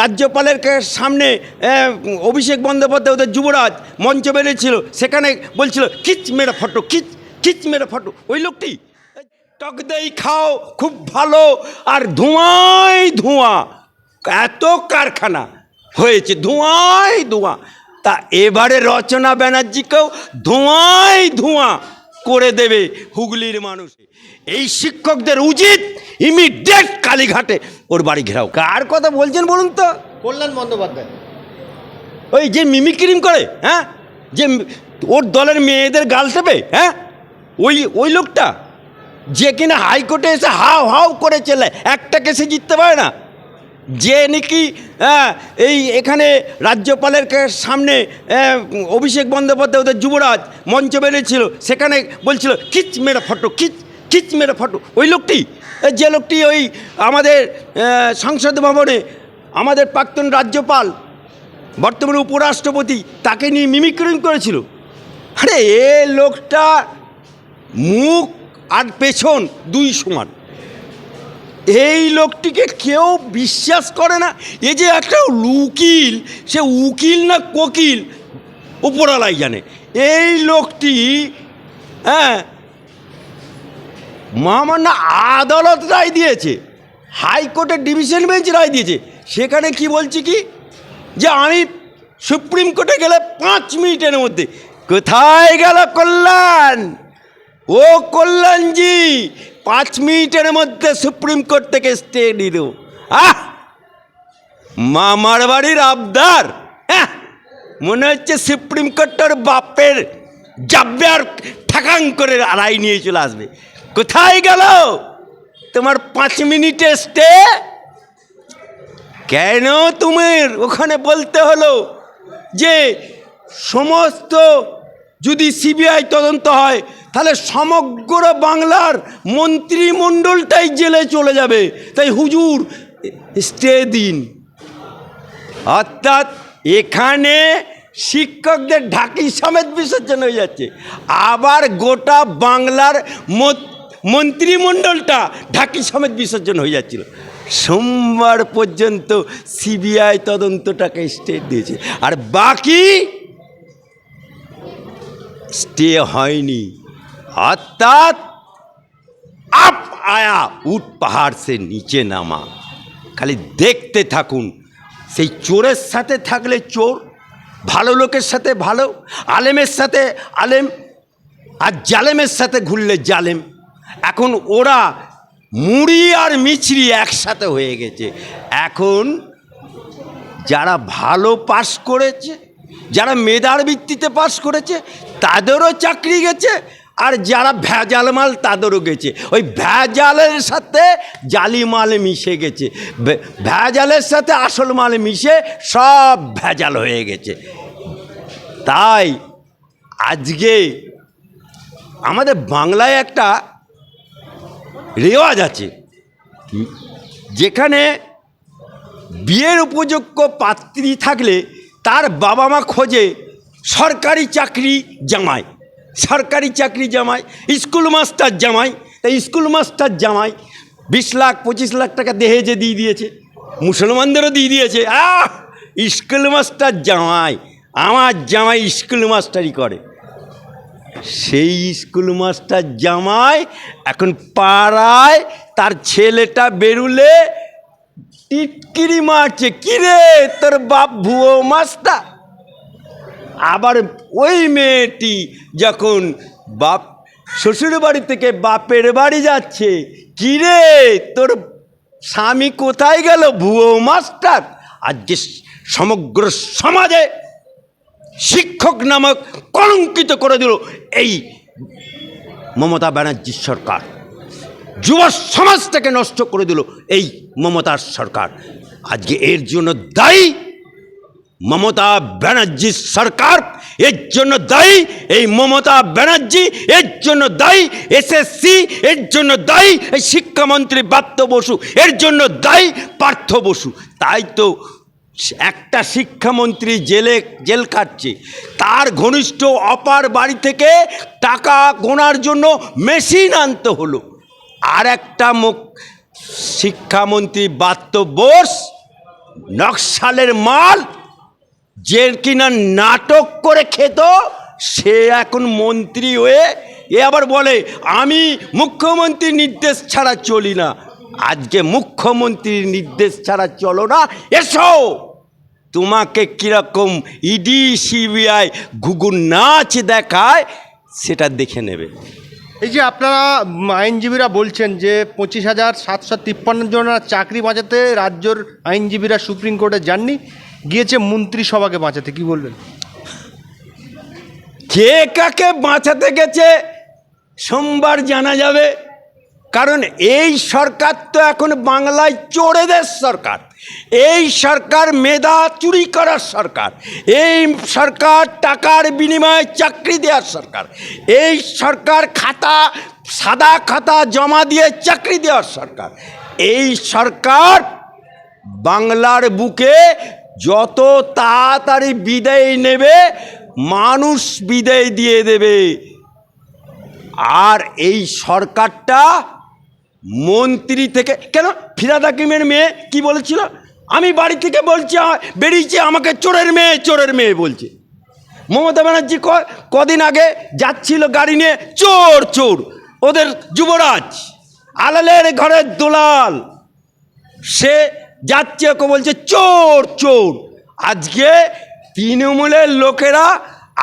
রাজ্যপালের সামনে অভিষেক বন্দ্যোপাধ্যায়, ওদের যুবরাজ মঞ্চ বেরিয়েছিল সেখানে বলছিল কিচ মেরা ফটো কিচ কিচ মেরা ফটো। ওই লোকটি, টক দই খাও, খুব ভালো, আর ধোঁয়াই ধোঁয়া। এত কারখানা হয়েছে ধোঁয়াই ধোঁয়া। তা এবারে রচনা ব্যানার্জিকেও ধোঁয়াই ধোঁয়া। করে দেবে হুগলির মানুষ। এই শিক্ষকদের উচিত ইমিডিয়েট কালীঘাটে ওর বাড়ি ঘেরাও। কার কথা বলছেন বলুন তো? কল্যাণ বন্দ্যোপাধ্যায়। ওই যে মিমিক্রিম করে হ্যাঁ? যে ওর দলের মেয়েদের গাল টেপে হ্যাঁ? ওই ওই লোকটা যে কিনা হাইকোর্টে এসে হাও হাও করে চলে একটা কেসে জিততে পারে না? যে নাকি হ্যাঁ, এই এখানে রাজ্যপালের সামনে অভিষেক বন্দ্যোপাধ্যায় ওদের যুবরাজ মঞ্চ বেরিয়েছিল সেখানে বলছিল কিচ মেরা ফটো কিচ কিচ মেরা ফটো। ওই লোকটি যে লোকটি ওই আমাদের সংসদ ভবনে আমাদের প্রাক্তন রাজ্যপাল বর্তমানে উপরাষ্ট্রপতি তাকে নিয়ে মিমিক্রিং করেছিল। আরে এ লোকটা মুখ আর পেছন দুই সমান। এই লোকটিকে কেউ বিশ্বাস করে না। এ যে একটা উকিল, সে উকিল না কোকিল উপরালাই জানে। এই লোকটি হ্যাঁ মহামান্য আদালত রায় দিয়েছে, হাইকোর্টের ডিভিশন বেঞ্চ রায় দিয়েছে। সেখানে কি বলছি কি? যে আমি সুপ্রিম কোর্টে গেলে পাঁচ মিনিটের মধ্যে কোথায় গেল কল্যাণ? ও কল্যাণজি পাঁচ মিনিটের মধ্যে সুপ্রিম কোর্ট থেকে স্টে নিল আহ! মামার বাড়ির আবদার। হ্যাঁ মনে হচ্ছে সুপ্রিম কোর্টের বাপের যাবে আর ঠাকাং করে রায় নিয়ে চলে আসবে। কোথায় গেল? তোমার পাঁচ মিনিটে স্টে? কেন তোমার? ওখানে বলতে হলো যে সমস্ত যদি সিবিআই তদন্ত হয় তাহলে সমগ্র বাংলার মন্ত্রিমণ্ডলটাই জেলে চলে যাবে। তাই হুজুর, স্টে দিন। অর্থাৎ এখানে শিক্ষকদের ঢাকি সমেত বিসর্জন হয়ে যাচ্ছে। আবার গোটা বাংলার মন্ত্রিমণ্ডলটা ঢাকি সমেত বিসর্জন হয়ে যাচ্ছিল। সোমবার পর্যন্ত সিবিআই তদন্তটাকে স্টে দিয়েছে। আর বাকি স্টে হয়নি। অর্থাৎ আপ আয়া উঠ পাহাড় সে নিচে নামা। খালি দেখতে থাকুন, সেই চোরের সাথে থাকলে চোর, ভালো লোকের সাথে ভালো, আলেমের সাথে আলেম, আর জালেমের সাথে ঘুরলে জালেম। এখন ওরা মুড়ি আর মিছরি একসাথে হয়ে গেছে। এখন যারা ভালো পাস করেছে, যারা মেধার ভিত্তিতে পাস করেছে, তাদেরও চাকরি গেছে আর যারা ভেজাল মাল তাদেরও গেছে। ওই ভেজালের সাথে জালি মাল মিশে গেছে। ভেজালের সাথে আসল মাল মিশে সব ভেজাল হয়ে গেছে। তাই আজকে আমাদের বাংলায় একটা রেওয়াজ আছে। যেখানে বিয়ের উপযোগ্য পাত্রী থাকলে তার বাবা মা খোঁজে সরকারি চাকরি জামাই সরকারি চাকরি জামাই, স্কুল মাস্টার জামাই তাই স্কুল মাস্টার জামাই বিশ লাখ, পঁচিশ লাখ টাকা দেহেজে দিয়ে দিয়েছে, মুসলমানদেরও দিয়ে দিয়েছে। আহ! স্কুল মাস্টার জামাই, আমার জামাই স্কুল মাস্টারই করে। সেই স্কুল মাস্টার জামাই এখন পাড়ায় তার ছেলেটা বেরুলে টিটকিরি মারছে, কিরে তোর বাপ ভুয়ো মাস্টার? আবার ওই মেয়েটি যখন বাপ শ্বশুর বাড়ি থেকে বাপের বাড়ি যাচ্ছে, কিরে, তোর স্বামী কোথায় গেল, ভুয়ো মাস্টার? আর যে সমগ্র সমাজে শিক্ষক নামক কলঙ্কিত করে দিল এই মমতা ব্যানার্জির সরকার। যুব সমাজটাকে নষ্ট করে দিল এই মমতার সরকার। আজকে এর জন্য দায়ী মমতা ব্যানার্জির সরকার, এর জন্য দায়ী এই মমতা ব্যানার্জি, এর জন্য দায়ী এসএসসি এর জন্য দায়ী এই শিক্ষামন্ত্রী বাত্য বসু, এর জন্য দায়ী পার্থ বসু। তাই তো একটা শিক্ষামন্ত্রী জেলে, জেল কাটছে তার ঘনিষ্ঠ অপার বাড়ি থেকে টাকা গোনার জন্য মেশিন আনতে হলো। আর একটা মুখ শিক্ষামন্ত্রী বাত্য বোস, নকশালের মাল যে কিনা নাটক করে খেত, সে এখন মন্ত্রী হয়ে এ আবার বলে, আমি মুখ্যমন্ত্রীর নির্দেশ ছাড়া চলি না। আজকে মুখ্যমন্ত্রীর নির্দেশ ছাড়া চলো না। এসো! তোমাকে কীরকম ইডি, সিবিআই ঘুঘুর নাচ দেখায়, সেটা দেখে নেবে। এই যে আপনারা আইনজীবীরা বলছেন যে পঁচিশ হাজার সাতশো তিপ্পান্ন জনের চাকরি বাঁচাতে রাজ্যর আইনজীবীরা সুপ্রিম কোর্টে যাননি গিয়েছে মন্ত্রিসভাকে বাঁচাতে, কি বলবেন? কে কাকে বাঁচাতে গেছে সোমবার জানা যাবে, কারণ এই সরকার তো এখন বাংলায় চোরেদের সরকার। এই সরকার মেধা চুরি করার সরকার। এই সরকার টাকার বিনিময়ে চাকরি দেওয়ার সরকার। এই সরকার খাতা, সাদা খাতা জমা দিয়ে চাকরি দেওয়ার সরকার। এই সরকার বাংলার বুকে যত তাড়াতাড়ি বিদায় নেবে, মানুষ বিদায় দিয়ে দেবে। আর এই সরকারটা মন্ত্রী থেকে, কেন? ফিরাদ হাকিমের মেয়ে কি বলেছিল? আমি বাড়ি থেকে বলছি বেরিয়েছি, আমাকে চোরের মেয়ে চোরের মেয়ে বলছে। মমতা ব্যানার্জি কদিন আগে যাচ্ছিল গাড়ি নিয়ে, চোর চোর, ওদের যুবরাজ, আলালের ঘরের দোলাল। সে যাচ্ছে ওকে বলছে, চোর চোর। আজকে তৃণমূলের লোকেরা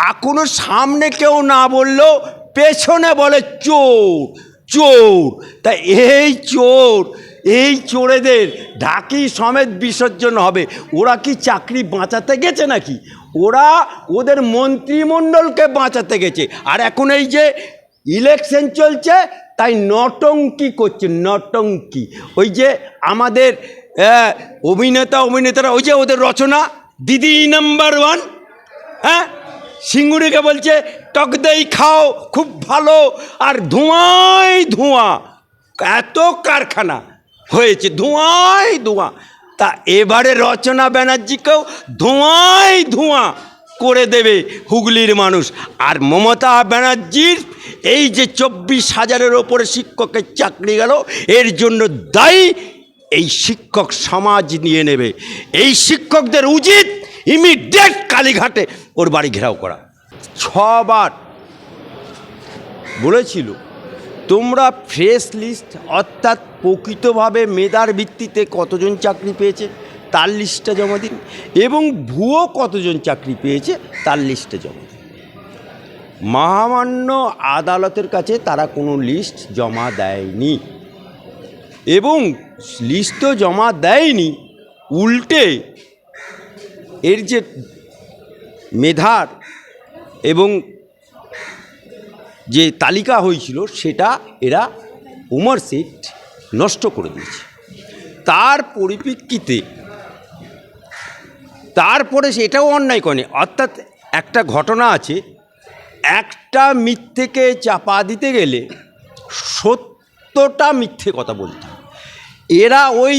এখনও সামনে কেউ না বললেও পেছনে বলে, চোর চোর। তা এই চোর, এই চোরেদের ঢাকি সমেত বিসর্জন হবে। ওরা কি চাকরি বাঁচাতে গেছে নাকি? ওরা ওদের মন্ত্রিমণ্ডলকে বাঁচাতে গেছে। আর এখন এই যে ইলেকশন চলছে, তাই নটঙ্কি করছে, নটঙ্কি। ওই যে আমাদের আহ, অভিনেতা অভিনেতারা ওই যে ওদের রচনা দিদি নাম্বার ওয়ান হ্যাঁ? সিঙ্গুরিকে বলছে টক দই খাও খুব ভালো আর ধোঁয়ায় ধোঁয়া এত কারখানা হয়েছে ধোঁয়াই ধোঁয়া। তা এবারে রচনা ব্যানার্জিকেও ধোঁয়ায় ধোঁয়া করে দেবে হুগলির মানুষ। আর মমতা ব্যানার্জির এই যে চব্বিশ হাজারের ওপরে শিক্ষকের চাকরি গেল এর জন্য দায়ী এই শিক্ষক সমাজ নিয়ে নেবে। এই শিক্ষকদের উচিত ইমিডিয়েট কালীঘাটে ওর বাড়ি ঘেরাও করা। ছবার বলেছিল, তোমরা ফ্রেশ লিস্ট, অর্থাৎ প্রকৃতভাবে মেধার ভিত্তিতে কতজন চাকরি পেয়েছে তার লিস্টটা জমা দিন এবং ভুয়ো কতজন চাকরি পেয়েছে তার লিস্টে জমা দিন। মহামান্য আদালতের কাছে তারা কোনো লিস্ট জমা দেয়নি। এবং লিস্টও জমা দেয়নি, উল্টে এর যে মেধার এবং যে তালিকা হয়েছিল সেটা এরা উমর সিট নষ্ট করে দিয়েছে তার পরিপ্রেক্ষিতে, তারপরে সেটাও অন্যায় করে অর্থাৎ একটা ঘটনা আছে, একটা মিথ্যেকে চাপা দিতে গেলে সত্যটা মিথ্যে কথা বলতে। এরা ওই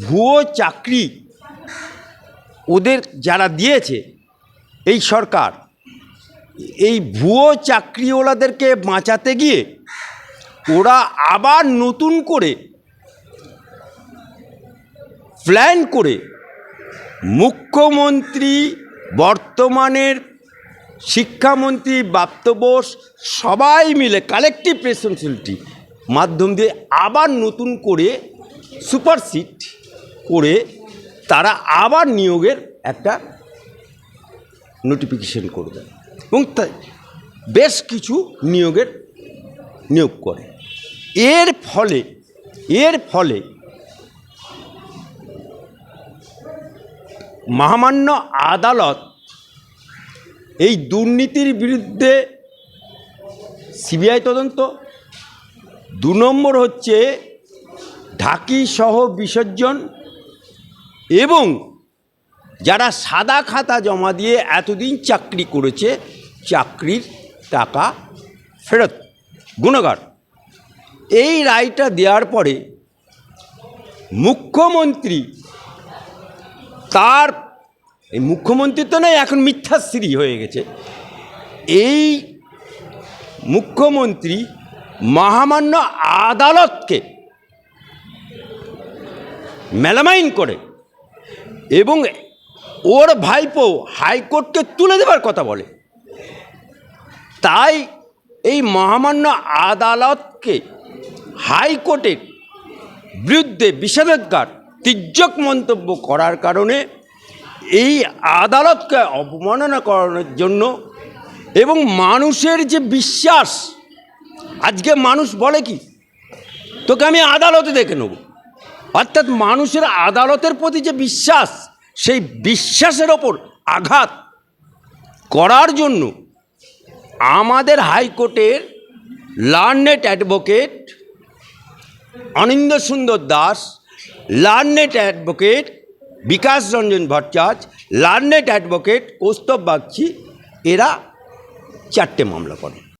ভুয়ো চাকরি ওদের যারা দিয়েছে, এই সরকার, এই ভুয়ো চাকরিওয়ালাদেরকে বাঁচাতে গিয়ে ওরা আবার নতুন করে প্ল্যান করে মুখ্যমন্ত্রী বর্তমানের শিক্ষামন্ত্রী বাপ্ত বোস সবাই মিলে কালেকটিভ রেসপন্সিবিলিটি মাধ্যম দিয়ে আবার নতুন করে সুপারসিট করে তারা আবার নিয়োগের একটা নোটিফিকেশন করে দেয় এবং বেশ কিছু নিয়োগের নিয়োগ করে। এর ফলে এর ফলে মহামান্য আদালত এই দুর্নীতির বিরুদ্ধে সিবিআই তদন্ত, দু নম্বর হচ্ছে ঢাকি সহ বিসর্জন এবং যারা সাদা খাতা জমা দিয়ে এতদিন চাকরি করেছে, চাকরির টাকা ফেরত। গুণগার, এই রায়টা দেওয়ার পরে মুখ্যমন্ত্রী তার, এই মুখ্যমন্ত্রী তো নয়, এখন মিথ্যাশ্রী হয়ে গেছে। এই মুখ্যমন্ত্রী মহামান্য আদালতকে মেলামাইন করে। এবং ওর ভাইপো হাইকোর্টকে তুলে দেবার কথা বলে। তাই এই মহামান্য আদালতকে হাইকোর্টের বিরুদ্ধে বিষেধাজ্ঞার তির্যক মন্তব্য করার কারণে এই আদালতকে অবমাননা করানোর জন্য এবং মানুষের যে বিশ্বাস, আজকে মানুষ বলে কি? তোকে আমি আদালতে দেখে নেব। অর্থাৎ মানুষের আদালতের প্রতি যে বিশ্বাস, সেই বিশ্বাসের ওপর আঘাত করার জন্য আমাদের হাইকোর্টের learned advocate Anindya Sundar Das, learned advocate Bikash Ranjan Bhattacharya learned advocate Kaustav Bagchi, এরা চারটে মামলা করে